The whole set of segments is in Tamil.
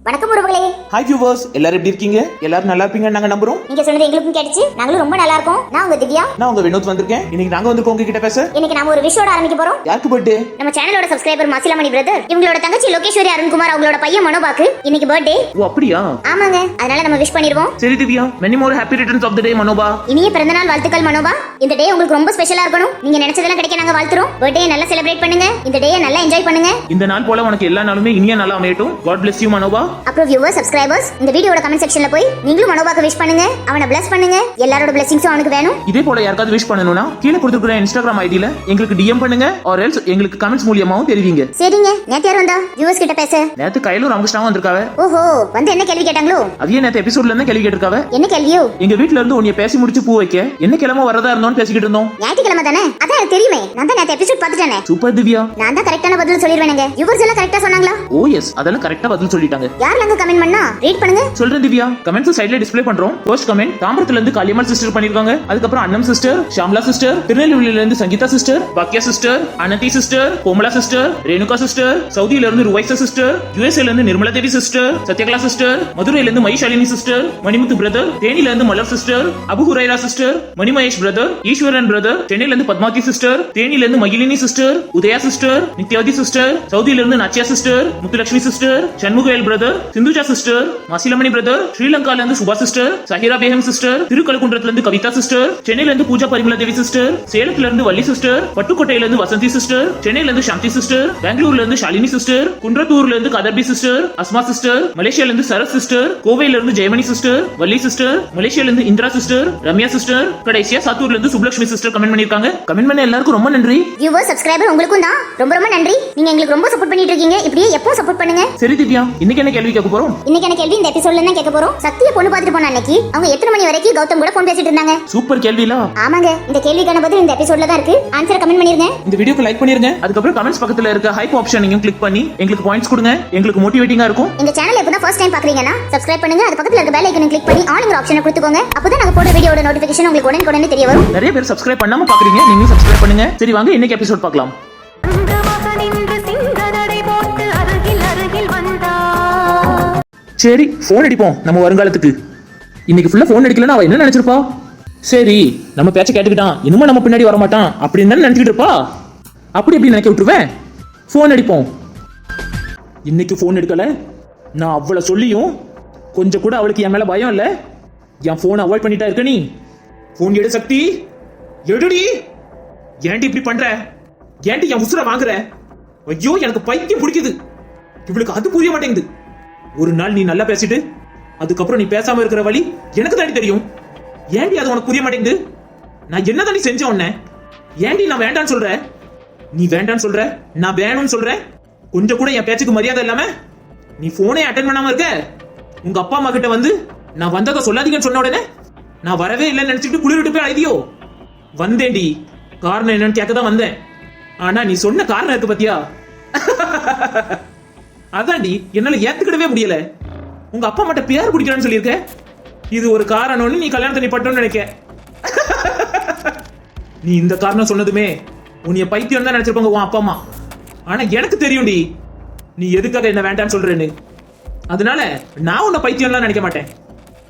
வணக்கம் உறவுகளே. ஹாய் வியூவர்ஸ் எல்லாரும் எப்படி இருக்கீங்க? எல்லாரும் நல்லா இருப்பீங்கன்னு நாங்க நம்புறோம். நீங்க சொன்னது எங்களுக்கும் கேட்டுச்சு. நாங்களும் ரொம்ப நல்லா இருக்கோம். நான் உங்க திவ்யா. நான் உங்க வினோத் வந்திருக்கேன். இன்னைக்கு நாங்க வந்திருக்கோம் உங்ககிட்ட பேச. இன்னைக்கு நாம ஒரு விஷயோட ஆரம்பிக்க போறோம். யாருக்கு பர்த்டே நம்ம சேனலோட சப்ஸ்கிரைபர் மாசிலாமணி பிரதர் இவங்களோட தங்கச்சி லோகேஸ்வரி அருண்குமார் அவங்களோட பையன் மனோபாக்கு இன்னைக்கு பர்த்டே ஓ அப்படியா? ஆமாங்க. அதனால நம்ம விஷ் பண்ணிடுவோம். சரி Divya. Many more happy returns of the day Manoba. இனிய பிறந்தநாள் வாழ்த்துக்கள் மனோபா. இந்த டே உங்களுக்கு ரொம்ப ஸ்பெஷலா இருக்கணும். நீங்க நினைச்சதெல்லாம் கிடைக்க நாங்க வாழ்த்துறோம். பர்த்டே நல்லா செலிப்ரேட் பண்ணுங்க. இந்த டேயை நல்லா என்ஜாய் பண்ணுங்க. இந்த நாள் போல உனக்கு எல்லா நாளுமே இனிய நாளா அமையட்டும். God bless you Manoba. அப்புறம் வியூவர் சப்ஸ்கிரைபர்ஸ் இந்த வீடியோட கமெண்ட் செக்ஷன்ல போய் நீங்களும் மனோபாக்கு விஷ் பண்ணுங்க. அவனை bless பண்ணுங்க. எல்லாரோட blessings அவனுக்கு வேணும். இதே போல யாருக்காவது விஷ் பண்ணணும்னா கீழே கொடுத்துருக்கிற இன்ஸ்டாகிராம் ஐடியில எங்களுக்கு டிஎம் பண்ணுங்க. ஆர் எல்ஸ் எங்களுக்கு கமெண்ட்ஸ் மூலியமாவும் தெரிவிங்க. சரிங்க. நேத்து யார் வந்தா? வியூவர்ஸ் கிட்ட பேச. நேத்து கையிலும் ராமகிருஷ்ணாவும் வந்திருக்காவ. ஓஹோ. வந்து என்ன கேள்வி கேட்டாங்களோ? அதையே நேத்து எபிசோட்ல இருந்து கேள்வி கேட்டிருக்காவ. என்ன கேள்வியோ? எங்க வீட்ல இருந்து உன்னைய பேசி முடிச்சு பூ வைக்க என்ன கிழமை வரதா இருந்தோம்னு பேசிக்கிட்டு இருந்தோம். ஞாயிற்றுக்கிழமை தானே? அதான் எனக்கு தெரியுமே. நான் தான் நேற்று எபிசோட் பார்த்துட்டேனே. சூப்பர் திவ்யா. நான் தான் கரெக்டான பதில் சொல்லிடுவேனுங்க. யுவர்ஸ் எல்லாம் கரெக்டா சொன்னாங்களா? ஓ எஸ் அதெல்லாம் கரெக்டா பதில் சொல்லிட்டாங்க. யாரெல்லாம் கமெண்ட் பண்ணா? ரீட் பண்ணுங்க. சொல்றேன் திவ்யா. கமெண்ட்ஸ் சைடுல டிஸ்ப்ளே பண்றோம். ஃபர்ஸ்ட் கமெண்ட் தாம்பரத்துல இருந்து காளியம்மாள் சிஸ்டர் பண்ணிருக்காங்க. அதுக்கப்புறம் அண்ணம் சிஸ்டர் ஷாம்லா சிஸ்டர் திருநெல்வேலியில இருந்து Sangeetha sister Bhagya sister Anathi sister Komala sister Renuka sister சவுதியில இருந்து ருவைசா சிஸ்டர் யுஎஸ்ஏல இருந்து நிர்மலா தேவி சிஸ்டர் சத்யகலா சிஸ்டர் மதுரையில இருந்து மைஷாலினி சிஸ்டர் மணிமுத்து பிரதர் தேனில இருந்து Malar sister Abu Huraira sister Manimahesh brother Eswaran brother சென்னையில இருந்து பத்மாவதி சிஸ்டர் தேனில இருந்து Magizhini sister Udhaya sister Nithyavathi sister சவுதியில இருந்து Nachiya sister Muthulakshmi sister Shanmugavel brother Sindhuja sister Masilamani brother ஸ்ரீலங்கால இருந்து சுபா சிஸ்டர் சஹிரா பேகம் சிஸ்டர் திருக்கழுக்குன்றத்துல இருந்து கவிதா சிஸ்டர் சென்னையில இருந்து பூஜா பரிமளா தேவி சிஸ்டர் சேலத்துல இருந்து வள்ளி சிஸ்டர் பட்டுக்கோட்டையில இருந்து வசந்தி சிஸ்டர் சென்னையில இருந்து சாந்தி சிஸ்டர் பெங்களூர்ல இருந்து ஷாலினி சிஸ்டர் குன்றத்தூர்ல இருந்து கதர்பி சிஸ்டர் அஸ்மா சிஸ்டர் மலேசியால இருந்து சரத் சிஸ்டர் கோவையில இருந்து ஜெயமணி சிஸ்டர் வள்ளி சிஸ்டர் மலேசியால இருந்து இந்திரா சிஸ்டர் ரம்யா சிஸ்டர் கடைசியா சாத்தூர்ல இருந்து சுப்லட்சுமி சிஸ்டர் கமெண்ட் பண்ணிருக்காங்க கமெண்ட் பண்ண எல்லாருக்கும் ரொம்ப நன்றி. வியூவர் சப்ஸ்கிரைபர் உங்களுக்கும் தான். ரொம்ப ரொம்ப நன்றி. நீங்க எங்களுக்கு ரொம்ப சப்போர்ட் பண்ணிட்டு இருக்கீங்க. இப்படியே எப்பவும் சப்போர்ட் பண்ணுங்க. சரி திவ்யா இன்னைக்கு என்ன கேள்வி கேட்க போறோம்? இன்னைக்கான கேள்வி? இந்த எபிசோட்ல தான் கேட்க போறோம்? சத்திய பொண்ணு பார்த்துட்டு போன அன்னைக்கு அவங்க எத்தனை மணி வரைக்கும் கௌதம் கூட போன் பேசிட்டு இருந்தாங்க. சூப்பர் கேள்விலா? ஆமாங்க. இந்த கேள்விக்கான பதில் இந்த எபிசோட்ல தான் இருக்கு. ஆன்சரை கமெண்ட் பண்ணிருங்க. இந்த வீடியோக்கு லைக் பண்ணிருங்க. அதுக்கப்புறம் கமெண்ட்ஸ் பக்கத்துல இருக்க ஹைப் ஆப்ஷன் நீங்க கிளிக் பண்ணி எங்களுக்கு பாயிண்ட்ஸ் கொடுங்க. எங்களுக்கு மோட்டிவேட்டிங்கா இருக்கும். எங்க சேனல் எப்போ தான் ஃபர்ஸ்ட் டைம் பாக்குறீங்கன்னா சப்ஸ்கிரைப் பண்ணுங்க. அது பக்கத்துல இருக்க பெல் ஐக்கனை கிளிக் பண்ணி ஆளுங்கிற ஆப்ஷனை கொடுத்துக்கோங்க. அப்பதான் நாங்க போடுற வீடியோட நோட்டிபிகேஷன் உங்களுக்கு உடனே தெரிய வரும். நிறைய பேர் சப்ஸ்கிரைப் பண்ணாம பாக்குறீங்க. நீங்களும் சப்ஸ்கிரைப் பண்ணுங்க. சரி வாங்க இன்னைக்கு எபிசோட் பார்க்கலாம். சரி ஃபோன் அடிப்போம். நம்ம வருங்காலத்துக்கு. இன்னைக்கு ஃபுல்லாக ஃபோன் அடிக்கலன்னா அவள் என்ன நினச்சிருப்பா? சரி நம்ம பேச்ச கேட்டுக்கிட்டான். இன்னுமா நம்ம பின்னாடி வர மாட்டான் அப்படின்னு தானே நினச்சிக்கிட்டு இருப்பா? அப்படி எப்படி நினைக்க விட்டுருவேன்? ஃபோன் அடிப்போம். இன்னைக்கு ஃபோன் எடுக்கல. நான் அவ்வளோ சொல்லியும் கொஞ்சம் கூட அவளுக்கு என் மேலே பயம் இல்லை. என் ஃபோனை அவாய்ட் பண்ணிட்டா இருக்க நீ? ஃபோன் எடு சக்தி. எடுடி. ஏன்டி இப்படி பண்ற? ஏன்டி என் உசுரை வாங்குற? ஐயோ எனக்கு பைத்தியம் பிடிக்குது. இவளுக்கு அது புரிய மாட்டேங்குது. ஒரு நாள் நீ நல்லா பேசிட்டு அதுக்கப்புறம் நீ பேசாம இருக்கிற வழி எனக்கு தாண்டி தெரியும். ஏன்டி அது உனக்கு புரிய மாட்டேங்குது நான் என்ன தாண்டி செஞ்சேன் உன்ன? ஏன்டி நான் வேண்டான்னு சொல்ற? நீ வேண்டான்னு சொல்ற? நான் வேணும்னு சொல்ற? கொஞ்சம் கூட என் பேச்சுக்கு மரியாதை இல்லாம நீ போனே அட்டன் பண்ணாம இருக்க? உங்க அப்பா அம்மா கிட்ட வந்து நான் வந்ததை சொல்லாதீங்கன்னு சொன்ன உடனே நான் வரவே இல்லைன்னு நினைச்சிட்டு குளிர்விட்டு போய் அழுதியோ? வந்தேன்டி. காரணம் என்னன்னு கேட்க தான் வந்தேன். ஆனா நீ சொன்ன காரணம் இருக்கு பாத்தியா? அதான்டி என்னால ஏத்துக்கிடவே முடியல. உங்க அப்பா மட்டும் பேர் பிடிக்கிறேன்னு சொல்லியிருக்க. இது ஒரு காரணம்னு நீ கல்யாணத்தை நீ பட்டோன்னு நினைக்க. நீ இந்த காரணம் சொன்னதுமே உன்னைய பைத்தியம் தான் நினைச்சிருப்பாங்க உன் அப்பா அம்மா. ஆனா எனக்கு தெரியும்டி நீ எதுக்காக என்ன வேண்டாம்னு சொல்றேன்னு. அதனால நான் உன்னை பைத்தியம்லாம் நினைக்க மாட்டேன்.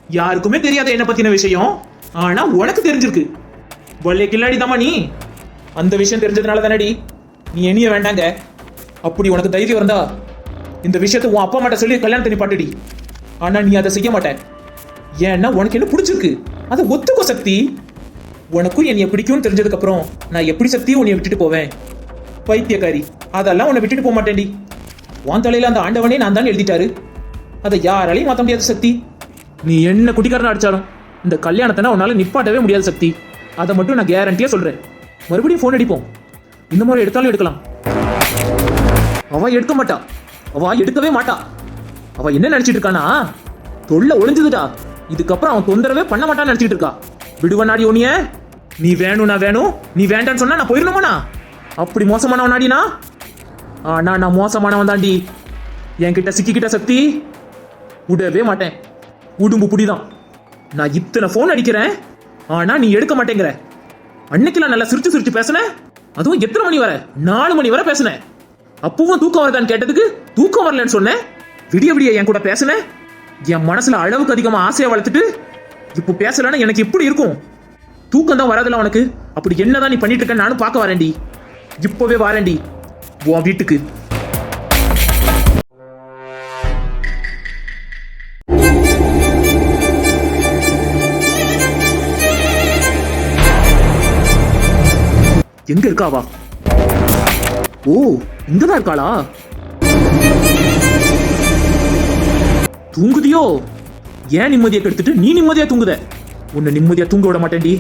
யாருக்குமே தெரியாத என்ன பத்தின விஷயம். ஆனா உனக்கு தெரிஞ்சிருக்கு. வல்லே கில்லாடி நீ. அந்த விஷயம் தெரிஞ்சதுனால தானடி நீ என்னைய வேண்டாங்க. அப்படி உனக்கு தைரியம் இருந்தா இந்த விஷயத்தை உன் அப்பா மாட்ட சொல்லி கல்யாணத்தை நீ பாட்டுடி ஆனா நீ அதை செய்ய மாட்ட. ஏன்னா உனக்கு என்ன பிடிச்சிருக்கு? அதை ஒத்துக்கோ சக்தி. உனக்கும் என்னை பிடிக்கும்னு தெரிஞ்சதுக்கு அப்புறம் நான் எப்படி சக்தியும் உன்னை விட்டுட்டு போவேன். பைத்தியக்காரி அதெல்லாம் உன்னை விட்டுட்டு போக மாட்டேன்டி. உன் தலையில அந்த ஆண்டவனே நான் தான் எழுதிட்டாரு. அதை யாராலையும் மாற்ற முடியாது சக்தி. நீ என்ன குட்டிக்காரன் அடிச்சாலும் இந்த கல்யாணத்தை நான் உன்னால நிப்பாட்டவே முடியாது சக்தி. அதை மட்டும் நான் கேரண்டியா சொல்றேன். மறுபடியும் ஃபோன் அடிப்போம். இந்த மாதிரி எடுத்தாலும் எடுக்கலாம். அவன் எடுக்க மாட்டான் அவ எடுக்கவே மாட்டா. அவ என்ன நினைச்சிட்டு இருக்கானா? தொல்லை ஒளிஞ்சதுடா. இதுக்கப்புறம் அவன் தொந்தரவே பண்ண மாட்டான்னு நினைச்சிட்டு இருக்கா. விடுவனாடி உனிய நீ வேணும் நான் வேணும். நீ வேண்டான்னு சொன்னா நான் போயிடணுமாண்ணா? அப்படி மோசமானவனாடினா ஆனா நான் மோசமானவன் தாண்டி. என்கிட்ட சிக்கிக்கிட்ட சக்தி விடவே மாட்டேன். உடும்பு புடிதான். நான் இத்தனை ஃபோன் அடிக்கிறேன். ஆனா நீ எடுக்க மாட்டேங்கிற. அன்னைக்கெல்லாம் நல்லா சிரிச்சு சிரிச்சு பேசுனேன் அதுவும் எத்தனை மணி வரை? நாலு மணி வரை பேசுனேன் அப்பவும் தூக்கம் வருதான்னு கேட்டதுக்கு தூக்கம் வரலன்னு சொன்னேன். விடிய விடிய என் கூட பேசுன என் மனசுல அளவுக்கு அதிகமா ஆசையை வளர்த்துட்டு இப்போ பேசலன்னா எனக்கு எப்படி இருக்கும்? தூக்கம் தான் வராதுல உனக்கு? அப்படி என்னதான் நீ பண்ணிட்டு இருக்க நானும் பார்க்க வரேன்டி. இப்பவே வரேன்டி. உன் வீட்டுக்கு. எங்க இருக்காவா? ஓ இங்கதான் இருக்காளா தூங்குதியோ? ஏன் நிம்மதியை கெடுத்துட்டு நீ நிம்மதியா தூங்குத? உன்னை நிம்மதியா தூங்க விட மாட்டேன்டி.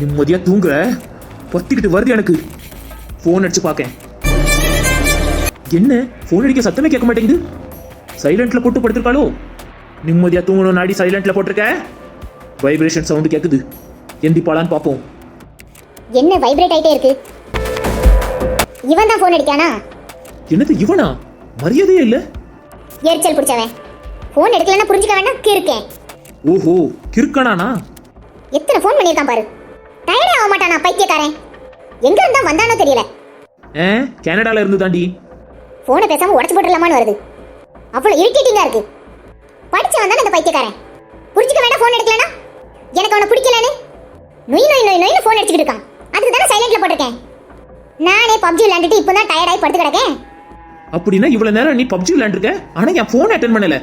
நிம்மதியா தூங்க பத்திக்கிட்டு வருது எனக்கு. ஃபோன் அடிச்சு பார்க்கேன் என்ன? ஃபோன் அடிக்க சத்தமே கேட்க மாட்டேங்குது. சைலண்ட்ல போட்டு படுத்திருக்காளோ? நிம்மதியா தூங்கணும் நாடி சைலண்ட்ல போட்டிருக்க? வைப்ரேஷன் சவுண்டு கேக்குது. எந்திப்பாளான்னு பார்ப்போம் என்ன வைப்ரேட் ஆயிட்டே இருக்கு? இவன் தான் ஃபோன் அடிக்கானா என்னது இவனா? மரியாதையே இல்ல. எரிச்சல் பிடிச்சவன். ஃபோன் எடுக்கலன்னா புரிஞ்சுக்க வேண்டாம் இருக்கேன் ஓஹோ கிறுக்கனானா? எத்தனை ஃபோன் பண்ணியிருக்கான் பாரு. டயர்டே ஆக மாட்டானா பைத்தியக்காரன்? எங்க இருந்தா வந்தானோ தெரியல. ஏ கனடால இருந்து தாண்டி ஃபோனை பேசாம உடச்சு போட்டுடலாமான்னு வருது. அவ்வளவு இரிட்டேட்டிங்கா இருக்கு. படிச்சவன் தானே இந்த பைத்தியக்காரன். புரிஞ்சுக்க வேண்டாம் ஃபோன் எடுக்கலனா எனக்கு அவனை பிடிக்கலன்னு? நொய் நொய் நொய் நொய்னு ஃபோன் அடிச்சுக்கிட்டு இருக்கான். அதுக்கு தானே சைலண்ட்ல போட்டிருக்கேன். நானே பப்ஜி விளையாண்டுட்டு இப்போ தான் டயர்டாகி படுத்து கிடக்கேன். அப்படின்னா இவ்வளவு நேரம் நீ பப்ஜி விளையாண்டுருக்க? ஆனா என் போன் அட்டன் பண்ணல.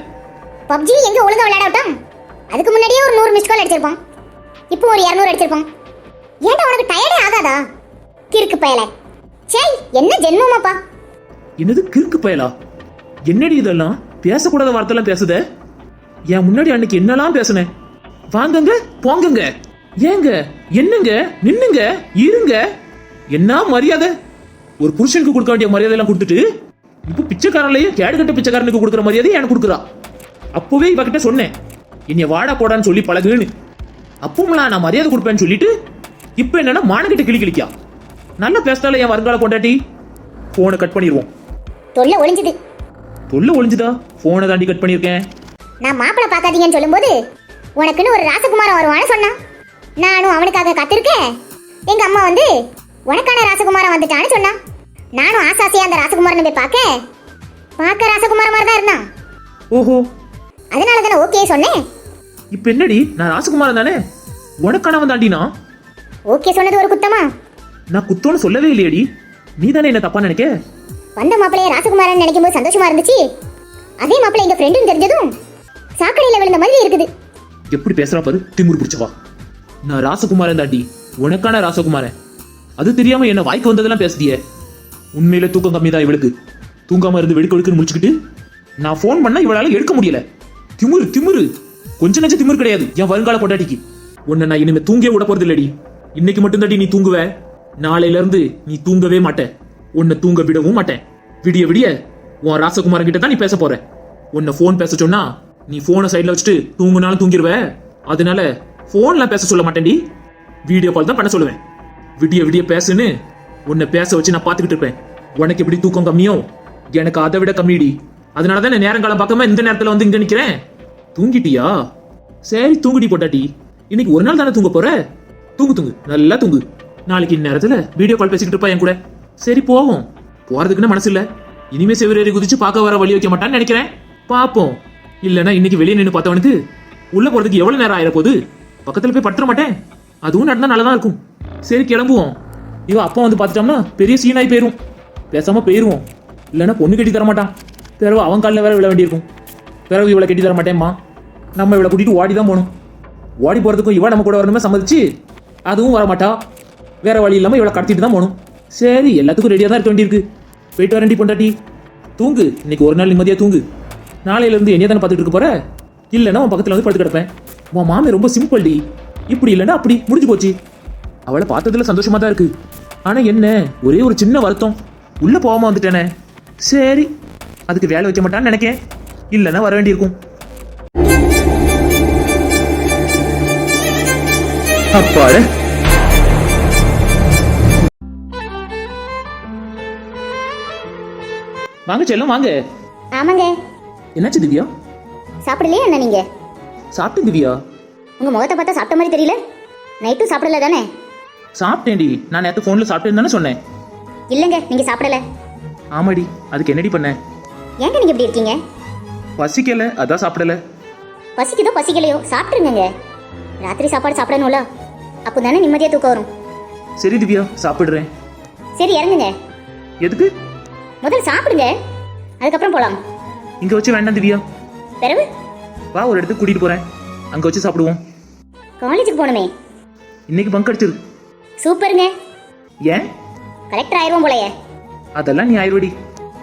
பப்ஜி எங்க ஒழுங்கா விளையாட விட்டான்? அதுக்கு முன்னாடியே ஒரு நூறு மிஸ் கால் அடிச்சிருப்பான். இப்போ ஒரு இரநூறு அடிச்சிருப்பான். ஏன்டா உனக்கு டயர்டே ஆகாதா? கிறுக்கு பயல. சே என்ன ஜென்மமாப்பா? என்னது கிறுக்கு பயலா? என்னடி இதெல்லாம்? பேசக்கூடாத வார்த்தைலாம் பேசுத? என் முன்னாடி அன்னைக்கு என்னெல்லாம் பேசுனேன் வாங்கங்க போங்கங்க. ஏங்க என்னங்க நின்னுங்க இருங்க. என்ன மரியாதை? ஒரு புருஷனுக்கு கொடுக்க வேண்டிய மரியாதை எல்லாம் கொடுத்துட்டு இப்போ பிச்சைக்காரன்லயே கேடு கட்ட பிச்சைக்காரனுக்கு கொடுக்குற மரியாதை எனக்கு கொடுக்குறா. அப்பவே இவகிட்ட சொன்னேன் என்னைய வாடா போடான்னு சொல்லி பழகுன்னு. அப்பவும்லாம் நான் மரியாதை கொடுப்பேன்னு சொல்லிட்டு இப்போ என்னன்னா மானகிட்ட கிளி கிளிக்கா. நல்லா பேசினால என் வருங்கால கொண்டாட்டி போனை கட் பண்ணிடுவோம் தொல்லை ஒளிஞ்சுது. தொல்லை ஒளிஞ்சுதா? போனை தாண்டி கட் பண்ணியிருக்கேன் நான் மாப்பிளை பார்க்காதீங்கன்னு சொல்லும்போது உனக்குன்னு ஒரு ராசகுமாரன் வருவான்னு சொன்னான். நானும் அவனுக்காக காத்திருக்கேன். எங்க அம்மா வந்து உனக்கான ராசகுமாரன் வந்துட்டான்னு சொன்னான் நானும் ஆசாசியா அந்த ராசகுமாரனை போய் பார்க்க பார்க்க ராசகுமார மாதிரி தான் இருந்தான். ஓஹோ. அதனால தானே ஓகே சொன்னேன். இப்போ என்னடி? நான் ராசகுமாரன் தானே? உனக்கானவன் தாண்டினா ஓகே சொன்னது ஒரு குத்தமா? நான் குத்தோன்னு சொல்லவே இல்லையடி. நீ தானே என்ன தப்பா நினைக்க? வந்த மாப்பிளைய ராசகுமாரன் நினைக்கும் போது சந்தோஷமா இருந்துச்சு. அதே மாப்பிள்ளை எங்க ஃப்ரெண்டுன்னு தெரிஞ்சதும் சாக்கடையில விழுந்த மாதிரி இருக்குது. எப்படி பேசுறா பாரு? திமிரு பிடிச்சவா. நான் ராசகுமாரன் தாட்டி உனக்கான ராசகுமாரன். அது தெரியாம என்ன வாய்க்கு வந்ததெல்லாம் பேசுதியே. உண்மையில தூக்கம் கம்மி தான் இவளுக்கு. தூங்காம இருந்து வெடுக்கொடுக்குன்னு முடிச்சுக்கிட்டு நான் ஃபோன் பண்ணா இவளால எடுக்க முடியல. திமுரு திமிரு. கொஞ்ச நெஞ்ச திமிரு கிடையாது என் வருங்கால பொண்டாட்டிக்கு. உன்னை நான் இனிமே தூங்கே விட போறது இல்லடி இன்னைக்கு மட்டும் தாட்டி நீ தூங்குவ. நாளையில இருந்து நீ தூங்கவே மாட்ட. உன்னை தூங்க விடவும் மாட்டேன். விடிய விடிய உன் ராசகுமாரன் கிட்ட தான் நீ பேச போற. உன்னை ஃபோன் பேச சொன்னா நீ போனை சைட்ல வச்சுட்டு தூங்குனாலும் தூங்கிடுவ அதனால ஃபோன்லாம் பேச சொல்ல மாட்டேன்டி. வீடியோ கால் தான் பண்ண சொல்லுவேன். விடிய விடிய பேசுன்னு உன்னை பேச வச்சு நான் பார்த்துக்கிட்டு இருப்பேன். உனக்கு எப்படி தூக்கம் கம்மியோ? எனக்கு அதை விட கம்மிடி அதனால தான் நேரங்காலம் பார்க்காம இந்த நேரத்தில் வந்து இங்கே நிற்கிறேன் தூங்கிட்டியா? சரி தூங்குடி போட்டாட்டி இன்னைக்கு ஒரு நாள் தானே தூங்க போற? தூங்கு தூங்கு. நல்லா தூங்கு. நாளைக்கு இந்நேரத்தில் வீடியோ கால் பேசிக்கிட்டு இருப்பா என் கூட. சரி போவோம். போறதுக்குன்னு மனசு இல்லை. இனிமே செவிரேறி குதிச்சு பார்க்க வர வழி வைக்க மாட்டான்னு நினைக்கிறேன். பார்ப்போம். இல்லைன்னா இன்னைக்கு வெளியே நின்று பார்த்தவனுக்கு உள்ள போறதுக்கு எவ்வளவு நேரம் ஆயிர போகுது பக்கத்தில் போய் பட்டுற மாட்டேன். அதுவும் நடந்தால் நல்லா தான் இருக்கும். சரி கிளம்புவோம். இவன் அப்பா வந்து பார்த்துட்டோம்னா பெரிய சீனாகி போயிடும் பேசாமல் போயிடுவோம் இல்லைன்னா பொண்ணு கட்டி தரமாட்டான் பிறகு அவன் காலில் வேற விழ வேண்டியிருக்கும். பிறகு இவளை கட்டி தர மாட்டேம்மா நம்ம இவளை கூட்டிகிட்டு ஓடி தான் போகணும். ஓடி போகிறதுக்கும் இவ நம்ம கூட வரணுமே சம்மதிச்சு அதுவும் வரமாட்டா. வேற வழி இல்லாமல் இவளை கடத்திட்டு தான் போகணும். சரி எல்லாத்துக்கும் ரெடியாக தான் இருக்க வேண்டியிருக்கு. போயிட்டு வரேன்டி பொண்டாட்டி. தூங்கு. இன்னைக்கு ஒரு நாள் நிம்மதியாக தூங்கு. நாளையிலேருந்து என்னைய தானே பார்த்துட்டு இருக்க போகிற இல்லைன்னா உன் பக்கத்தில் வந்து படுத்து கிடப்பேன். உன் மாமே ரொம்ப சிம்பிள் டி. இப்படி இல்லைன்னா அப்படி முடிஞ்சு போச்சு. அவளை பார்த்ததுல சந்தோஷமா தான் இருக்கு. ஆனா என்ன ஒரே ஒரு சின்ன வருத்தம். உள்ள போகாம வந்துட்டேனே. சரி அதுக்கு வேலை வைக்க மாட்டான்னு நினைக்கேன். இல்லைன்னா வர வேண்டியிருக்கும். அப்பாடு. வாங்க செல்லம் வாங்க. ஆமாங்க. என்னாச்சு திவ்யா? சாப்பிடலையே என்ன நீங்க? சாப்பிட்டேன் திவ்யா உங்க முகத்தை பார்த்தா சாப்பிட்ட மாதிரி தெரியல. நைட்டும் சாப்பிடல தானே? சாப்பிட்டேன்டி. நான் நேற்று ஃபோனில் சாப்பிட்டேன்னு தானே சொன்னேன். இல்லைங்க நீங்க சாப்பிடல. ஆமாடி. அதுக்கு என்னடி பண்ண? ஏங்க நீங்க இப்படி இருக்கீங்க? பசிக்கல அதான் சாப்பிடல. பசிக்குதோ பசிக்கலையோ சாப்பிட்டுருங்க ராத்திரி சாப்பாடு சாப்பிடணும்ல. அப்போ தானே நிம்மதியாக தூக்கம் வரும். சரி திவ்யா சாப்பிடுறேன். சரி இறங்குங்க. எதுக்கு? முதல்ல சாப்பிடுங்க. அதுக்கப்புறம் போகலாம் இங்க வச்சு வேண்டாம் திவ்யா. பிறகு வா ஒரு இடத்துக்கு கூட்டிட்டு போறேன். அங்க வச்சு சாப்பிடுவோம். காலேஜுக்கு போகணுமே. இன்னைக்கு பங்க் அடிச்சிரு. சூப்பருங்க. ஏன்? கலெக்டர் ஆயிடுவோம் போலயே. அதெல்லாம் நீ ஆயிடுவடி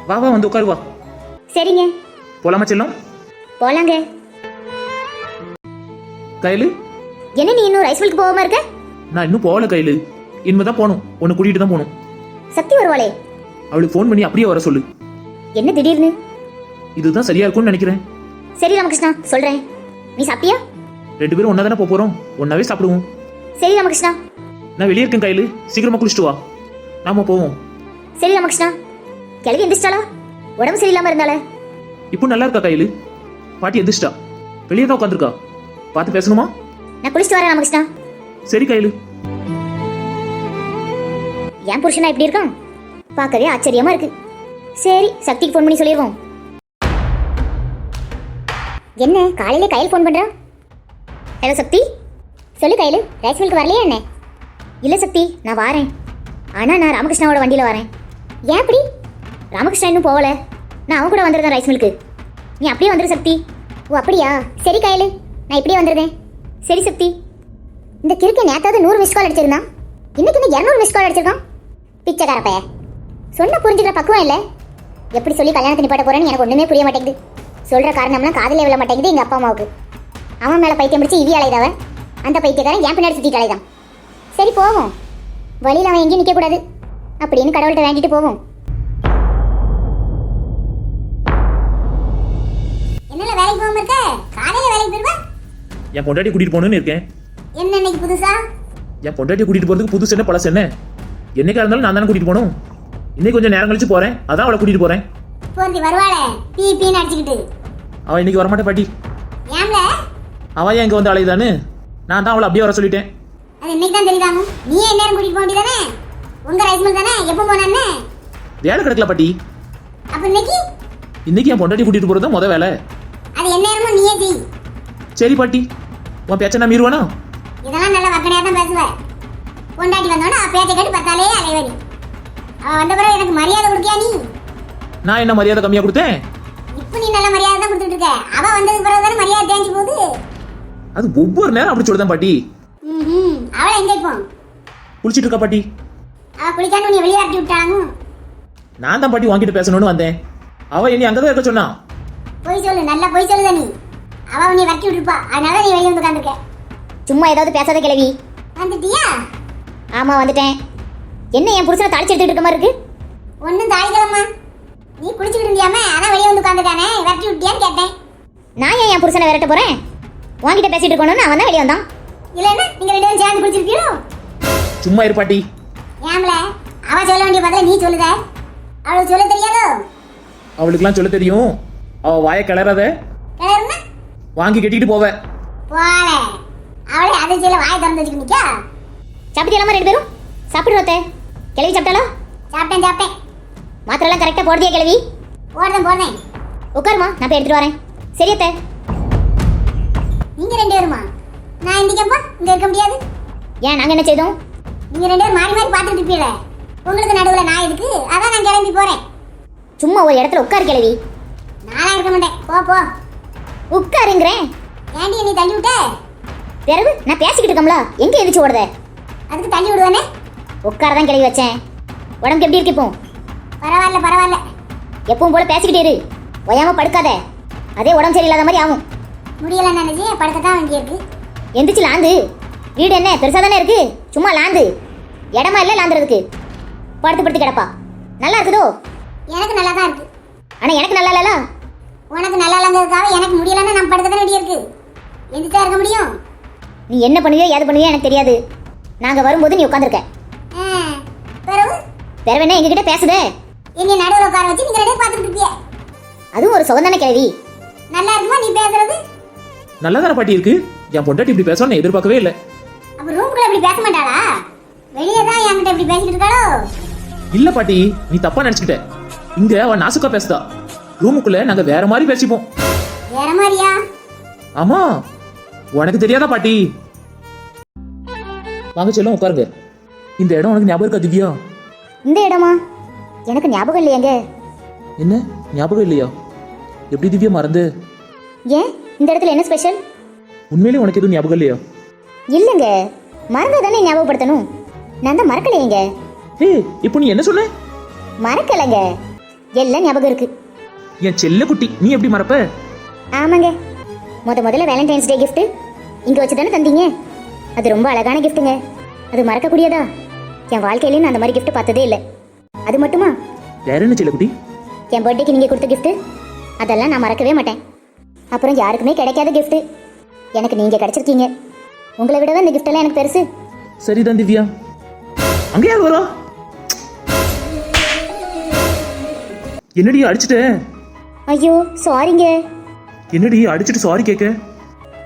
வா வா வந்து உட்காரு வா. சரிங்க. போலாமா செல்லம்? போலாங்க. கையில? என்ன நீ இன்னும் ரைஸ் மில்க்கு போகாம இருக்க? நான் இன்னும் போகல கையில. இனிமேதான் போகணும். உன்னை கூட்டிட்டு தான் போகணும். சக்தி வருவாளே. அவளுக்கு ஃபோன் பண்ணி அப்படியே வர சொல்லு. என்ன திடீர்னு? இதுதான் சரியா இருக்கும்னு நினைக்கிறேன். சரி ராமகிருஷ்ணா சொல்றேன். நீ சாப்பிட்டியா? ரெண்டு பேரும் ஒன்னா தானே போக போறோம்? ஒன்னாவே சாப்பிடுவோம். சரி ராமகிருஷ்ணா. நான் வெளியே இருக்கேன் கையில. சீக்கிரமா குளிச்சுட்டு வா. நாம போவோம். சரி ராமகிருஷ்ணா. கிளவி எந்திரிச்சிட்டாளா? உடம்பு சரியில்லாம இருந்தாளே. இப்போ நல்லா இருக்கா கையில? பாட்டி எந்திரிச்சிட்டா. வெளியே தான் உட்காந்துருக்கா. பார்த்து பேசணுமா? நான் குளிச்சுட்டு வரேன் ராமகிருஷ்ணா. சரி கையில. என் புருஷனா இப்படி இருக்கான்? பார்க்கவே ஆச்சரியமா இருக்கு. சரி சக்திக்கு ஃபோன் பண்ணி சொல்லிடுவோம். என்ன காலையிலே கையில் ஃபோன் பண்ணுறான் ஹலோ சக்தி. சொல்லு கையில் ரைஸ் மில்க்கு வரலையா என்ன? இல்லை சக்தி நான் வாரேன். ஆனால் நான் ராமகிருஷ்ணாவோட வண்டியில் வரேன். ஏன் அப்படி? ராமகிருஷ்ணா இன்னும் போகல. நான் அவன் கூட வந்துருந்தேன் ரைஸ் மில்க்கு நீ அப்படியே வந்துரு சக்தி. ஓ அப்படியா? சரி கையில் நான் இப்படியே வந்துருந்தேன் சரி சக்தி. இந்த கிறுக்கு நேத்தாவது நூறு மிஸ் கால் அடிச்சிருந்தான். இன்னைக்கு இன்னும் இரநூறு மிஸ் கால் அடிச்சிருக்கான். பிச்சைக்கார பைய சொன்ன புரிஞ்சுக்கிற பக்குவம் இல்லை. எப்படி சொல்லி கல்யாணத்தை நிப்பாட்ட போறேன்னு எனக்கு ஒன்றுமே புரிய மாட்டேங்குது. சொல்ற காரணம்லாம் காதலே விழ மாட்டேங்குது எங்க அப்பா அம்மாவுக்கு. அவன் மேல பைத்தியம் பிடிச்சி இவி அலைதவ அந்த பைத்தியக்காரன் என் பின்னாடி சுத்திட்டு அலைதான் சரி போவோம். வழியில் அவன் எங்கேயும் நிற்க கூடாது. அப்படின்னு கடவுள்கிட்ட வேண்டிட்டு போவோம். என்னல வேலைக்கு போகாம இருக்க? காலையில வேலைக்கு போயிருவா? என் பொண்டாட்டி கூட்டிட்டு போகணும்னு இருக்கேன். என்ன இன்னைக்கு புதுசா? என் பொண்டாட்டி கூட்டிட்டு போறதுக்கு புதுசு என்ன பழசு என்ன? என்னைக்கா இருந்தாலும் நான் தானே கூட்டிட்டு போகணும். இன்னைக்கு கொஞ்சம் நேரம் கழிச்சு போறேன். அதான் அவளை கூட்டிட்டு போறேன். போறதி வருவாளே. பீ பீன்னு அடிச்சுக்கிட்டு. அவன் இன்னைக்கு வரமாட்டே பாட்டி. ஏம்ல? அவ ஏன் இங்க வந்து அலையுதான்னு? நான் தான் அவளை அப்படியே வர சொல்லிட்டேன். அது இன்னைக்கு தான் தெரியுதாமு? நீ என்ன நேரம் கூட்டிட்டு போக வேண்டியதானே? உங்க ரைஸ் மில் தானே? எப்போ போனானே வேலை கிடைக்கல பாட்டி. அப்ப இன்னைக்கு? இன்னைக்கு என் பொண்டாட்டி கூட்டிட்டு போறது முத வேலை. அது என்ன நேரமும் நீயே செய். சரி பாட்டி. உன் பேச்ச நான் மீறுவானா? இதெல்லாம் நல்ல வக்கனையா தான் பேசுவ. பொண்டாட்டி வந்தோடனே அவ பேச்சை கேட்டு பத்தாலே அலைவரி அவ வந்த பிறகு எனக்கு மரியாதை கொடுக்கியா நீ? நான் என்ன மரியாதை கம்மியா கொடுத்தேன்? இப்போ நீ நல்ல மரியாதை தான் கொடுத்துட்டு இருக்க. அவ வந்ததுக்கு பிறகு தானே மரியாதை தேஞ்சு போகுது? அது ஒவ்வொரு நேரம் அப்படி சொல்லுதான் பாட்டி. ம்ஹும். அவளை எங்க இப்போ? குளிச்சிட்டு இருக்கா பாட்டி. அவ குளிக்காண்டு நீ வெளியே இறக்கி விட்டாங்க. நான் தான் பாட்டி வாங்கிட்டு பேசணும்னு வந்தேன். அவ இனி அங்கதான் இருக்க சொன்னா. பொய் சொல்லு நல்லா பொய் சொல்லுத நீ. அவ நீ வக்கி விட்டுருப்பா. அதனால நீ வெளியே வந்து உட்காந்துருக்க சும்மா ஏதாவது பேசாத கிழவி. வந்துட்டியா? ஆமா வந்துட்டேன். என்ன என் புருஷனை தாளிச்சு எடுத்துட்டு இருக்க மாதிரி இருக்கு? ஒன்னும் தாளிக்கலம்மா. நீ குளிச்சுக்கிட்டு இருந்தியாம? அதான் வெளியே வந்து உட்காந்துருக்கானே விரட்டி விட்டியான்னு கேட்டேன். நான் ஏன் என் புருஷனை விரட்ட போறேன்? வாங்கிட்ட பேசிட்டு இருக்கணும்னு அவன் தான் வெளியே வந்தான். இல்லைன்னா நீங்க ரெண்டு பேரும் சேர்ந்து குளிச்சிருக்கீங்களோ? சும்மா இரு பாட்டி. ஏம்ல? அவ சொல்ல வேண்டிய பதில நீ சொல்லுத. அவளுக்கு சொல்ல தெரியாதோ? அவளுக்குலாம் சொல்ல தெரியும். அவ வாயை கிளறாத. கிளறுனா? வாங்கி கட்டிட்டு போவ. போல. அவளே அதை செய்யல வாயை திறந்து வச்சுக்க நிக்கா சாப்பிட்டீங்களா ரெண்டு பேரும்? சாப்பிடு ஒத்த கிளவி சாப்பிட்டாலா சாப்பிட்டேன் சாப்பிட்டேன். மாத்திரெல்லாம் கரெக்டாக போடுதியா கிளவி போடுறேன் போடுறேன். உட்காருமா நான் போய் எடுத்துட்டு வரேன். சரி அத்தை. நீங்க ரெண்டு பேருமா? நான் எந்திக்கப்பா இங்க இருக்க முடியாது. ஏன் நாங்க என்ன செய்தோம்? நீங்க ரெண்டு பேரும் மாறி மாறி பார்த்துட்டு இருப்பீங்களே. உங்களுக்கு நடுவுல நான் எதுக்கு? அதான் நான் கிளம்பி போறேன். சும்மா ஒரு இடத்துல உட்காரு கிளவி நானா இருக்க மாட்டேன். போ போ. உட்காருங்கிறேன். ஏண்டி நீ தள்ளி விட்ட? பிறகு நான் பேசிக்கிட்டு இருக்கோம்ல எங்க எதிர்த்து ஓடுத? அதுக்கு தள்ளி விடுவானே. உட்கார தான் கிளவி வச்சேன். உடம்புக்கு எப்படி இருக்கு இப்போ? பரவாயில்ல பரவாயில்ல. எப்பவும் போல பேசிக்கிட்டே இரு. ஒயாம படுக்காத. அதே உடம்பு சரியில்லாத மாதிரி ஆகும். முடியல நினைச்சு படுக்கத்தான் வேண்டியிருக்கு. எந்திரிச்சு லாந்து. வீடு என்ன? பெருசா தானே இருக்கு? சும்மா லாந்து. இடமா இல்லை லாந்துறதுக்கு? படுத்து படுத்து கிடப்பா. நல்லா இருக்குதோ? எனக்கு நல்லா தான் இருக்கு. ஆனா எனக்கு நல்லா இல்லல உனக்கு நல்லா இல்லங்கிறதுக்காக எனக்கு முடியலன்னா நான் படுக்க தான் இருக்கு. எந்திரிச்சா இருக்க முடியும். நீ என்ன பண்ணுவியோ ஏது பண்ணுவியோ எனக்கு தெரியாது. நாங்க வரும்போது நீ உட்காந்துருக்க பிறகு பிறகு என்ன எங்ககிட்ட பேசுதே? என்னை நடுவில் உட்கார வச்சு நீங்க ரெண்டே பார்த்துட்டு இருப்பிய அதுவும் ஒரு சுகந்தான கேள்வி நல்லா இருக்குமா நீ பேசுறது? நல்லா தானே பாட்டி இருக்கு? என் பொண்டாட்டி இப்படி பேசணும்னு எதிர்பார்க்கவே இல்லை. அப்ப ரூமுக்குள்ள இப்படி பேச மாட்டாளா? வெளியே தான் என்கிட்ட இப்படி பேசிட்டு இருக்காளோ? இல்ல பாட்டி நீ தப்பா நினைச்சுக்கிட்ட. இங்க அவன் நாசுக்கா பேசுதா. ரூமுக்குள்ள நாங்க வேற மாதிரி பேசிப்போம். வேற மாதிரியா? ஆமா. உனக்கு தெரியாதா பாட்டி? வாங்க செல்லம் உட்காருங்க. இந்த இடம் உனக்கு ஞாபகம் இருக்கா திவ்யா? இந்த இடமா? எனக்கு ஞாபகம் இல்லையேங்க. என்ன? ஞாபகம் இல்லையா? எப்படி திவ்யா மறந்து? ஏன்? இந்த இடத்துல என்ன ஸ்பெஷல் உண்மையிலேயே உனக்கு எதுவும் ஞாபகம் இல்லையா? இல்லைங்க. மறந்தா தானே ஞாபகப்படுத்தணும். நான் தான் மறக்கலையேங்க. ஏ இப்போ நீ என்ன சொன்ன? மறக்கலைங்க. எல்லாம் ஞாபகம் இருக்கு. என் செல்ல குட்டி நீ எப்படி மறப்ப? ஆமாங்க. முத முதல்ல வேலண்டைன்ஸ் டே gift இங்க வச்சு தானே தந்தீங்க? அது ரொம்ப அழகான கிஃப்ட்டுங்க அது மறக்கக்கூடியதா? என் வாழ்க்கையிலையும் நான் அந்த மாதிரி gift பார்த்ததே இல்லை. அது மட்டுமா? வேற என்ன செல்ல குட்டி என் பர்த்டேக்கு நீங்கள் கொடுத்த gift அதெல்லாம் நான் மறக்கவே மாட்டேன். அப்புறம் யாருக்குமே கிடைக்காத gift எனக்கு நீங்கள் கிடைச்சிருக்கீங்க. உங்களை விடவே இந்த gift எல்லாம் எனக்கு பெருசு? சரிதான் திவ்யா. அங்கே யார் வரா என்னடி அடிச்சிட்ட? ஐயோ சாரிங்க என்னடி அடிச்சிட்டு சாரி கேட்க?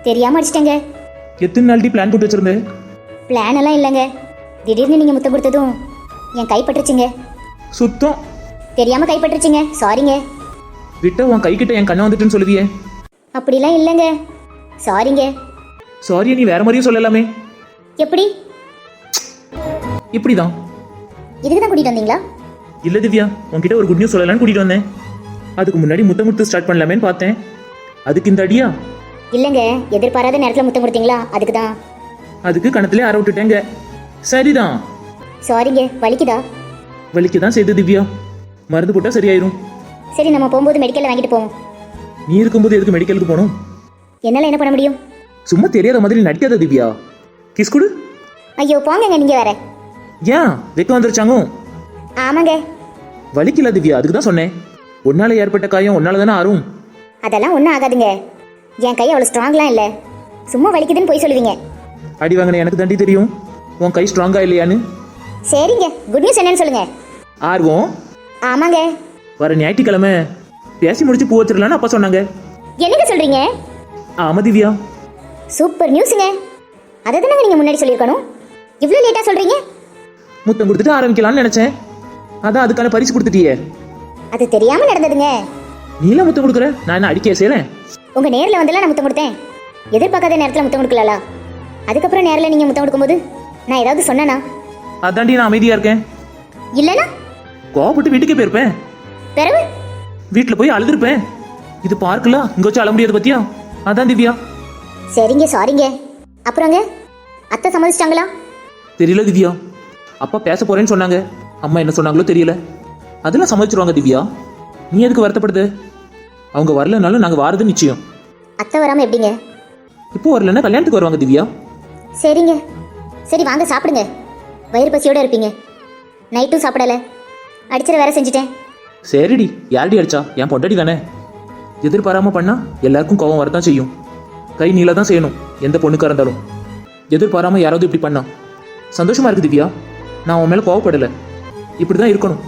தெரியாம அடிச்சிட்டேங்க. எத்தனை நாள்டி பிளான் போட்டு வச்சிருந்தேன் பிளான் எல்லாம் இல்லைங்க. திடீர்னு நீங்கள் முத்தம் கொடுத்ததும் என் கைப்பற்றுச்சுங்க சுத்தம். தெரியாம கைப்பற்றுச்சுங்க. சாரிங்க விட்ட உன் கை கிட்ட என் கண்ணை வந்துட்டுன்னு சொல்லுவியே. அப்படிலாம் இல்லைங்க. சாரிங்க சாரியை நீ வேற மாதிரியும் சொல்லலாமே. எப்படி? இப்படிதான். இதுக்கு தான் கூட்டிட்டு வந்தீங்களா? இல்ல திவ்யா உன்கிட்ட ஒரு குட் நியூஸ் சொல்லலாம்னு கூட்டிட்டு வந்தேன். அதுக்கு முன்னாடி முத்த முத்து ஸ்டார்ட் பண்ணலாமேன்னு பார்த்தேன். அதுக்கு இந்த அடியா? இல்லைங்க எதிர்பாராத நேரத்தில் முத்தம் கொடுத்தீங்களா அதுக்கு தான் அதுக்கு கணத்திலே அற விட்டுட்டேங்க. சரிதான். சாரிங்க வலிக்குதா? வலிக்க தான் செய்து திவ்யா. மருந்து போட்டா சரியாயிரும். சரி நம்ம போகும்போது மெடிக்கலில் வாங்கிட்டு போவோம். நீ இருக்கும்போது எதுக்கு மெடிக்கலுக்கு போகணும்? என்னால் என்ன பண்ண முடியும்? சும்மா தெரியாத மாதிரி நடிக்காத திவ்யா. கிஸ் கொடு. ஐயோ போங்கங்க நீங்கள் வேற. ஏன்? வெக்க வந்துருச்சாங்க? ஆமாங்க. வலிக்கல திவ்யா. அதுக்கு தான் சொன்னேன். உன்னால ஏற்பட்ட காயம் உன்னால தானே ஆறும். அதெல்லாம் ஒன்றும் ஆகாதுங்க. என் கை அவ்வளோ ஸ்ட்ராங்லாம் இல்லை. சும்மா வலிக்குதுன்னு போய் சொல்லுவீங்க. அடி வாங்கின எனக்கு தாண்டி தெரியும். உன் கை ஸ்ட்ராங்கா இல்லையான்னு? சரிங்க. குட் நியூஸ் என்னன்னு சொல்லுங்க. ஆர்வம்? ஆமாங்க. வர ஞாயிற்றுக்கிழமை பேசி முடிச்சு பூ வச்சிடலான்னு அப்பா சொன்னாங்க. என்னங்க சொல்றீங்க? ஆமா திவ்யா. சூப்பர் நியூஸுங்க. அதை தானங்க நீங்கள் முன்னாடி சொல்லியிருக்கணும்? இவ்வளோ லேட்டாக சொல்கிறீங்க முத்தம் கொடுத்துட்டு ஆரம்பிக்கலாம்னு நினைச்சேன். அதான் அதுக்கான பரிசு கொடுத்துட்டியே. அது தெரியாமல் நடந்ததுங்க. நீலாம் முத்தம் கொடுக்குற நான் என்ன அடிக்க செய்றேன் உங்கள் நேரில் வந்தெல்லாம் நான் முத்தம் கொடுத்தேன். எதிர்பார்க்காத நேரத்தில் முத்தம் கொடுக்கலலா அதுக்கப்புறம் நேரில் நீங்கள் முத்தம் கொடுக்கும்போது நான் ஏதாவது சொன்னேனா? அதாண்டி நான் அமைதியா இருக்கேன். இல்லைனா கோவப்பட்டு வீட்டுக்கே போயிருப்பேன் பிறகு? வீட்டில் போய் அழுதுருப்பேன் இது பார்க்கல இங்க வச்சு அழ முடியாது பத்தியா? அதான் திவ்யா. சரிங்க சாரிங்க அப்புறங்க? அத்தை சம்மதிச்சிட்டாங்களா? தெரியல திவ்யா. அப்பா பேச போறேன்னு சொன்னாங்க. அம்மா என்ன சொன்னாங்களோ தெரியல. அதெல்லாம் சமாளிச்சிருவாங்க திவ்யா. நீ எதுக்கு வருத்தப்படுது? அவங்க வரலனாலும் நாங்கள் வாரது நிச்சயம். அத்தை வராமல் எப்படிங்க? இப்போ வரலன்னா கல்யாணத்துக்கு வருவாங்க திவ்யா. சரிங்க. சரி வாங்க சாப்பிடுங்க. வயிறு பசியோட இருப்பீங்க. நைட்டும் சாப்பிடல. அடிச்சிட வேற செஞ்சுட்டேன். சரிடி யாரடி அடிச்சா? என் பொண்டாடி தானே. எதிர்பாராம பண்ணா எல்லாருக்கும் கோவம் வரதான் செய்யும். கை நீள தான் செய்யணும் எந்த பொண்ணுக்கா இருந்தாலும். எதிர்பாராம யாராவது இப்படி பண்ணா. சந்தோஷமா இருக்கு திவ்யா. நான் உன் மேல கோவப்படல. இப்படி தான் இருக்கணும்.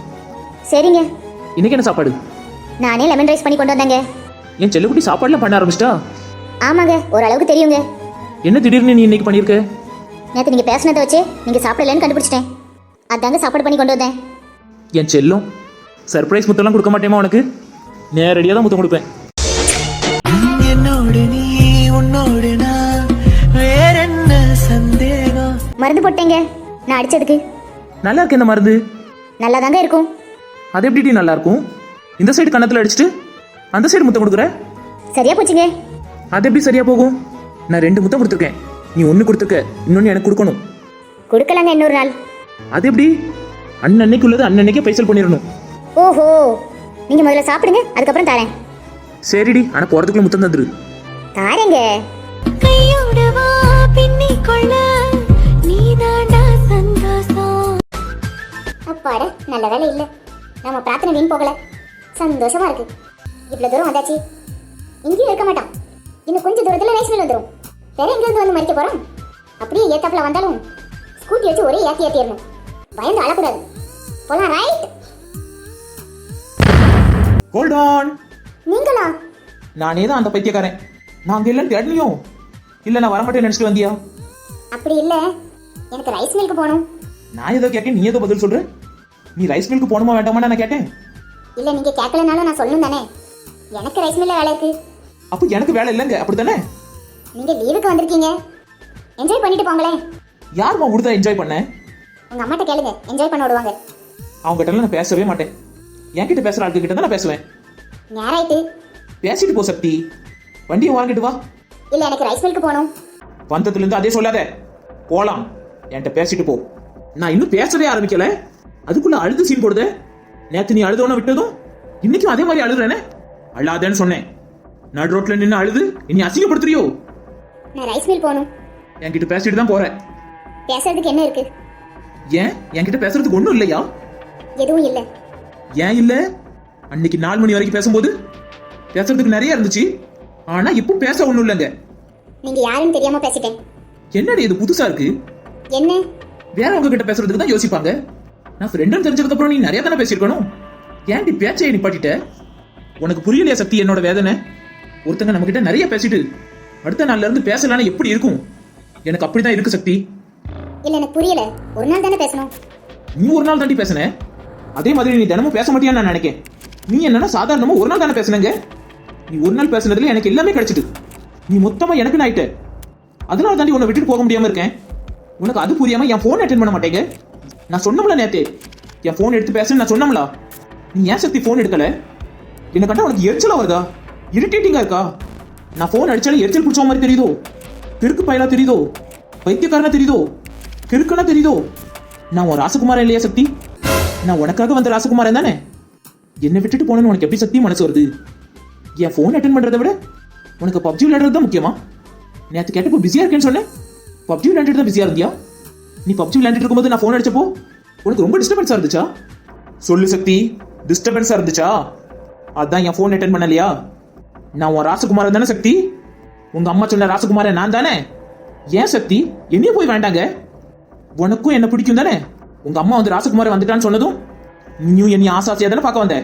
சரிங்க. இன்னைக்கு என்ன சாப்பாடு? நானே லெமன் ரைஸ் பண்ணி கொண்டு வந்தேங்க. என் செல்லக்குட்டி சாப்பாடுலாம் பண்ண ஆரம்பிச்சிட்டா? ஆமாங்க ஓரளவுக்கு தெரியுங்க. என்ன திடீர்னு நீ இன்னைக்கு பண்ணியிருக்க? நேற்று நீங்கள் பேசினதை வச்சு நீங்கள் சாப்பிடலன்னு கண்டுபிடிச்சிட்டேன். அதாங்க சாப்பாடு பண்ணி கொண்டு வந்தேன். என் செல்லம். சர்ப்ரைஸ் முத்தம்லாம் கொடுக்க மாட்டேமா உனக்கு? நேரடியாக தான் முத்தம் கொடுப்பேன். என்னோடு நீ உன்னோடு நான் வேறென்ன சந்தேகம்? மருந்து போட்டேங்க. நான் அடிச்சதுக்கு. நல்லா இருக்கு இந்த மருந்து? நல்லா தாங்க இருக்கும். அது எப்படி நல்லா இருக்கும் இந்த சைடு கன்னத்தில் அடிச்சிட்டு அந்த சைடு முத்தம் கொடுக்குற? சரியா போச்சுங்க. அது எப்படி சரியா போகும்? நான் ரெண்டு முத்தம் கொடுத்துருக்கேன். நீ ஒன்று கொடுத்துருக்க இன்னொன்று எனக்கு கொடுக்கணும். கொடுக்கலாங்க இன்னொரு நாள். அது எப்படி? அன்னன்னைக்கு உள்ளது அன்னன்னைக்கே பைசல் பண்ணிடணும். ஓஹோ நீங்கள் முதல்ல சாப்பிடுங்க அதுக்கப்புறம் தரேன். சரிடி ஆனால் போகிறதுக்குள்ள முத்தம் தந்துரு. தாரேங்க. கையோடு வா பின்னிக் கொள்ள நீதாண்டா சந்தோஷம். அப்பாட நல்ல வேலை இல்லை. நம்ம பிரார்த்தனை வீண் போகல. சந்தோஷமா இருக்கு. இவ்வளோ தூரம் வந்தாச்சு. இங்கேயும் இருக்க மாட்டான். இன்னும் கொஞ்சம் தூரத்தில் நேஷனல் வந்துடும் வேற எங்கேருந்து வந்து மறிக்க போகிறோம் அப்படியே ஏத்தாப்புல வந்தாலும் ஸ்கூட்டி வச்சு ஒரே ஏத்தி ஏற்றிடணும் பயந்து அழக்கூடாது. போலாம் ரைட் ஹோல்ட் ஆன் நீங்களா? நானே தான் அந்த பைத்தியக்காரன். நான் அங்கே இல்லைன்னு தேடலையோ? இல்லை நான் வரமாட்டேன்னு நினச்சிட்டு வந்தியா? அப்படி இல்லை. எனக்கு ரைஸ் மில்க் போகணும். நான் ஏதோ கேட்கேன் நீ ஏதோ பதில் சொல்ற? நீ ரைஸ் மில்க்கு போகணுமா வேண்டாமா நான் கேட்டேன்? இல்ல நீங்க கேட்கலனாலும் நான் சொல்லணும் தானே. எனக்கு ரைஸ் மில்ல வேலை இருக்கு. அப்போ எனக்கு வேலை இல்லைங்க அப்படித்தானே? நீங்க லீவுக்கு வந்திருக்கீங்க. என்ஜாய் பண்ணிட்டு போங்களேன். யாரும்மா உடுதா என்ஜாய் பண்ணேன் உங்க அம்மாட்ட கேளுங்க. என்ஜாய் பண்ண விடுவாங்க. அவங்ககிட்ட நான் பேசவே மாட்டேன். என்கிட்ட பேசுற ஆட்கள் கிட்ட தான் நான் பேசுவேன். நேராயிட்டு பேசிட்டு போ சக்தி. வண்டியை வாங்கிட்டு வா. இல்ல எனக்கு ரைஸ் மில்க்கு போகணும் வந்ததுல இருந்து அதே சொல்லாத. போலாம். என்கிட்ட பேசிட்டு போ. நான் இன்னும் பேசவே ஆரம்பிக்கல. அதுக்குள்ள அழுது சீன் போடுதே. நேத்து நீ அழுதவன விட்டதும் இன்னைக்கும் அதே மாதிரி அழுதுறேனே அழாதேன்னு சொன்னேன். நடு ரோட்ல நின்று அழுது. இனி அசிங்கப்படுத்துறியோ? நான் ரைஸ் மில் போகணும் என்கிட்ட பேசிட்டு தான் போறேன். பேசுறதுக்கு என்ன இருக்கு? ஏன்? என்கிட்ட பேசுறதுக்கு ஒண்ணும் இல்லையா? எதுவும் இல்ல. ஏன் இல்ல? அன்னைக்கு நாலு மணி வரைக்கும் பேசும்போது பேசுறதுக்கு நிறைய இருந்துச்சு. ஆனா இப்போ பேச ஒண்ணும் இல்லைங்க. நீங்க யாருன்னு தெரியாம பேசிட்டேன். என்னடி இது புதுசா இருக்கு? என்ன? வேறவங்க கிட்ட பேசுறதுக்கு தான் யோசிப்பாங்க. நான் ஃப்ரெண்டுன்னு தெரிஞ்சதுக்கு அப்புறம் நீ நிறைய தானே பேசியிருக்கணும். ஏன்டி பேச்சையை நிப்பாட்டிட்ட? உனக்கு புரியலையா சக்தி என்னோட வேதனை? ஒருத்தங்க நம்ம கிட்ட நிறைய பேசிட்டு அடுத்த நாள்ல இருந்து பேசலான்னு எப்படி இருக்கும்? எனக்கு அப்படிதான் இருக்கு சக்தி. இல்ல எனக்கு புரியல. ஒரு நாள் தானே பேசணும். நீ ஒரு நாள் தாண்டி பேசுன? அதே மாதிரி நீ தினமும் பேச மாட்டியான்னு நான் நினைக்கேன். நீ என்னன்னா சாதாரணமா ஒரு நாள் தானே பேசுனங்க? நீ ஒரு நாள் பேசுனதுல எனக்கு எல்லாமே கிடைச்சிட்டு நீ மொத்தமா எனக்கு ஆயிட்ட அதனால தாண்டி உன்னை விட்டுட்டு போக முடியாம இருக்கேன். உனக்கு அது புரியாம என் போன் அட்டென்ட் பண்ண மாட்டேங்க. நான் சொன்னோம்ல நேத்தே. என் போன் எடுத்து பேசுன்னு நான் சொன்னோம்ல. நீ ஏன் சக்தி போன் எடுக்கல? என்ன கண்டா உனக்கு எரிச்சலா வருதா? இரிட்டேட்டிங்கா இருக்கா? நான் போன் அடிச்சாலும் எரிச்சல் பிடிச்ச மாதிரி தெரியுதோ? திருக்கு பயலா தெரியுதோ? பைத்தியக்காரனா தெரியுதோ? கிறுக்கனா தெரியுதோ? நான் உன் ராசகுமாரன் இல்லையா சக்தி? நான் உனக்காக வந்த ராசகுமாரன் தானே? என்னை விட்டுட்டு போனேன்னு உனக்கு எப்படி சக்தி மனசு வருது? என் ஃபோன் அட்டன் பண்றதை விட உனக்கு பப்ஜி விளையாடுறது தான் முக்கியமா? நேற்று கேட்டப்போ பிஸியா இருக்கேன்னு சொன்னேன். பப்ஜி விளையாண்டுட்டு தான் பிஸியா இருந்தியா? நீ பப்ஜி விளையாண்டுட்டு இருக்கும்போது நான் ஃபோன் அடிச்சப்போ உனக்கு ரொம்ப டிஸ்டர்பன்ஸா இருந்துச்சா? சொல்லு சக்தி டிஸ்டர்பன்ஸா இருந்துச்சா? அதான் என் ஃபோன் அட்டன் பண்ணலையா? நான் உன் ராசகுமாரன் தானே சக்தி? உங்க அம்மா சொன்ன ராசகுமாரன் நான் தானே? ஏன் சக்தி? என்னையும் போய் வேண்டாங்க. உனக்கும் என்ன பிடிக்கும் தானே? உங்க அம்மா வந்து ராசகுமாரன் வந்துட்டான்னு சொன்னதும் நீயும் என்னை ஆசாசியா தானே பார்க்க வந்த?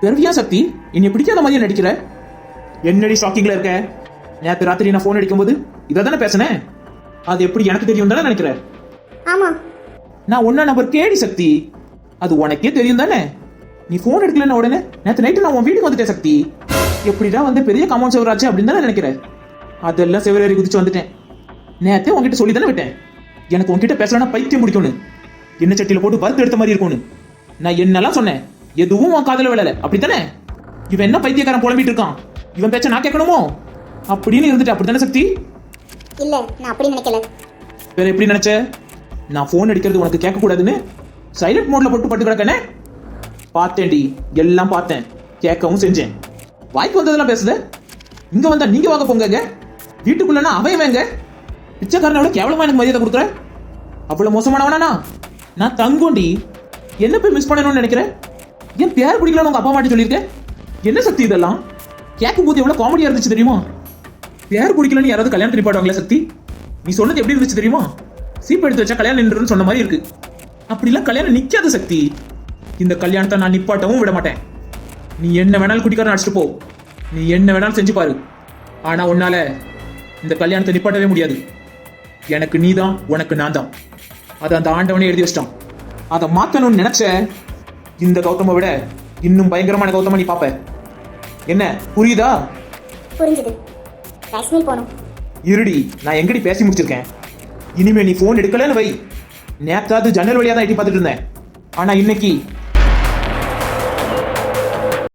பிறவியா சக்தி என்னை பிடிக்காத மாதிரியே நடிக்கிற? என்னடி ஷாக்கிங்ல இருக்க? நேத்து ராத்திரி நான் ஃபோன் அடிக்கும்போது இதை தானே பேசினேன் அது எப்படி எனக்கு தெரியும் தானே நினைக்கிறேன் ஆமா. நான் ஒன்னா நம்பர் கேடி சக்தி. அது உனக்கே தெரியும் தானே? நீ ஃபோன் எடுக்கலன்னு உடனே நேத்து நைட்டு நான் உன் வீட்டுக்கு வந்துட்டேன் சக்தி. எப்படிடா வந்து பெரிய காம்பவுண்ட் செவராச்சு அப்படின்னு தானே நினைக்கிறேன் அதெல்லாம் செவரேறி குதிச்சு வந்துட்டேன். நேத்தே உன்கிட்ட சொல்லி தானே விட்டேன். எனக்கு உன்கிட்ட பேசலன்னா பைத்தியம் முடிக்கணும் என்ன சட்டியில போட்டு வறுத்து எடுத்த மாதிரி இருக்கணும் நான் என்னெல்லாம் சொன்னேன்? எதுவும் உன் காதுல விழல. அப்படித்தானே? இவன் என்ன பைத்தியக்காரன் புலம்பிட்டு இருக்கான்? இவன் பேச்ச நான் கேட்கணுமோ? அப்படின்னு இருந்துட்டு அப்படித்தானே சக்தி? இல்ல நான் அப்படி நினைக்கல. வேற எப்படி நினைச்ச? நான் ஃபோன் அடிக்கிறது உனக்கு கேட்க கூடாதுன்னு சைலண்ட் மோட்ல போட்டு பட்டு கிடக்கனே? பார்த்தேன்டி. எல்லாம் பார்த்தேன். கேட்கவும் செஞ்சேன். வாய்க்கு வந்ததெல்லாம் பேசுத? இங்க வந்தா நீங்க வாங்க போங்க வீட்டுக்குள்ளனா அவன் வேங்க பிச்சைக்காரனோட கேவலமா எனக்கு மரியாதை கொடுக்குற? அவ்வளவு மோசமானவனா நான் தங்கோண்டி. என்ன போய் மிஸ் பண்ணணும்னு நினைக்கிறேன் ஏன் பேர் பிடிக்கலன்னு உங்க அப்பா மாட்டி சொல்லியிருக்கேன் என்ன சக்தி இதெல்லாம்? கேட்கும் போது எவ்வளவு காமெடியா இருந்துச்சு தெரியுமா? பேர் பிடிக்கலன்னு யாராவது கல்யாணம் நிப்பாடுவாங்களே சக்தி? நீ சொன்னது எப்படி இருந்துச்சு தெரியுமா? சீப் எடுத்து வச்சா கல்யாணம் நின்றுன்னு சொன்ன மாதிரி இருக்கு. அப்படிலாம் கல்யாணம் நிக்காத சக்தி. இந்த கல்யாணத்தை நான் நிப்பாட்டவும் விட மாட்டேன். நீ என்ன வேணாலும் குடிக்காரன் அடிச்சுட்டு போ. நீ என்ன வேணாலும் செஞ்சு பாரு. ஆனா உன்னால இந்த கல்யாணத்தை நிப்பாட்டவே முடியாது. எனக்கு நீ தான் உனக்கு நான் தான் அதை அந்த ஆண்டவனே எழுதி வச்சிட்டான். அதை மாத்தணும்னு நினைச்ச இந்த கௌதமை விட இன்னும் பயங்கரமான கௌதம நீ பாப்ப என்ன புரியுதா? புரிஞ்சுது. போகணும் இருடி நான் எங்கடி பேசி முடிச்சிருக்கேன்? இனிமே நீ ஃபோன் எடுக்கலன்னு வை. நேத்தாவது ஜன்னல் வழியா தான் எட்டி பார்த்துட்டு இருந்தேன். ஆனா இன்னைக்கு